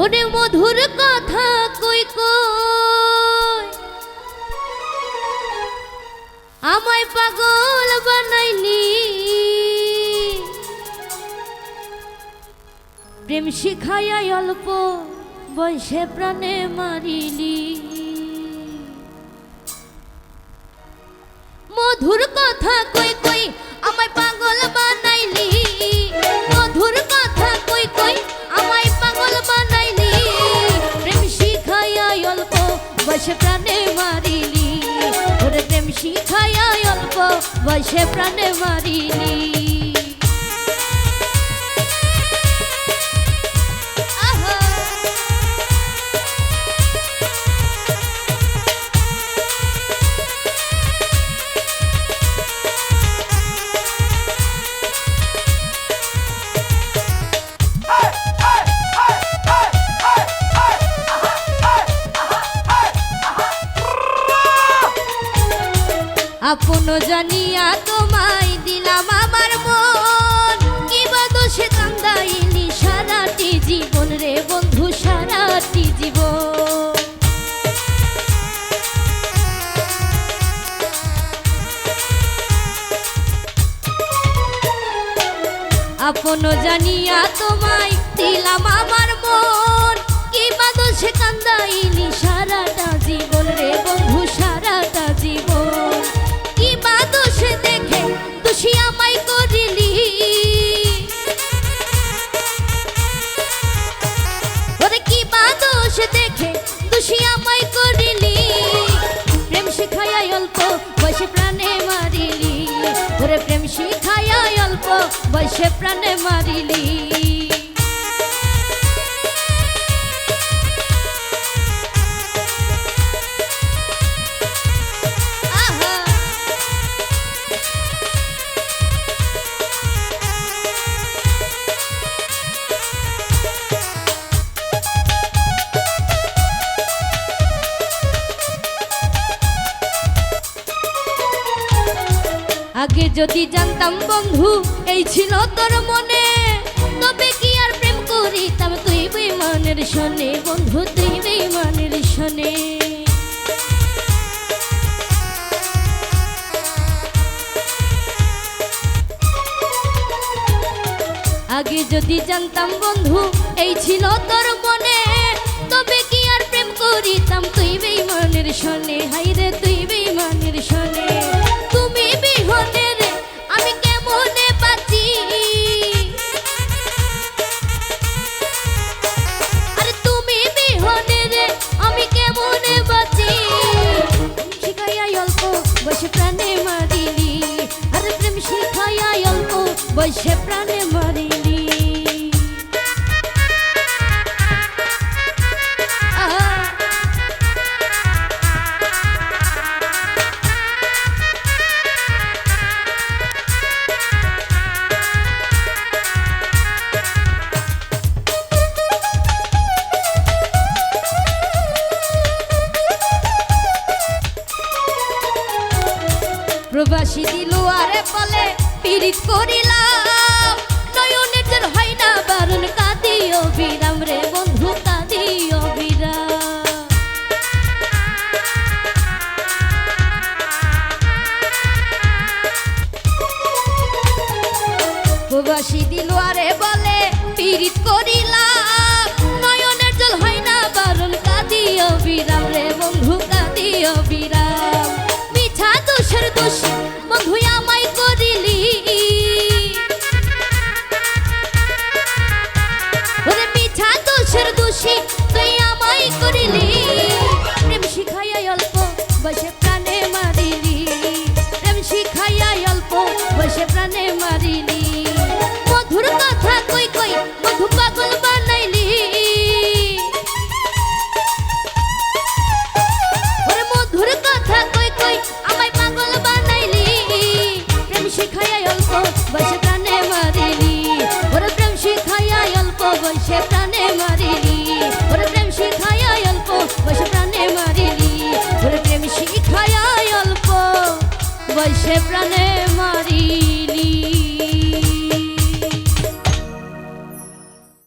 ওরে মধুর কথা কই কই? আমায় পাগল বানাইলি। প্রেম শিখাইয়া অল্প বয়সে প্রাণে মারিলি। মধুর কথা বয়সে প্রাণে মারিলি আপন জানিয়া তোমায় দিলাম আমার মন। কি বা দোষে কান্দাইনি সারাটি জীবন রে বন্ধু, সারাটি জীবন। আপন জানিয়া তোমায় দিলাম আমার মন। কি বা দোষে কান্দাইনি সারাটা জীবন রে বন্ধু বসে প্রাণে মারিলি। আগে যদি জানতাম, বন্ধু, এই ছিল তোর মনে। তবে কি আর প্রেম করিতাম তুই বেমানের শোনে বন্ধু, তুই বেমানের শোনে আগে যদি জানতাম, বন্ধু, এই ছিল তোর মনে। তবে কি আর প্রেম করিতাম তুই বেমানের শোনে হাইরে বসে প্রাণে আহা। প্রবাসী দিল আরে বলে পীড়িত করিলাম। নয়নের হয় না বারণ কাঁদিও বিরাম রে বন্ধু কাঁদিও বিরাম। প্রবাসী বসে প্রাণে মারিলি ওরে প্রেম শিখায় অল্প প্রাণে মারিলি ওরে প্রাণে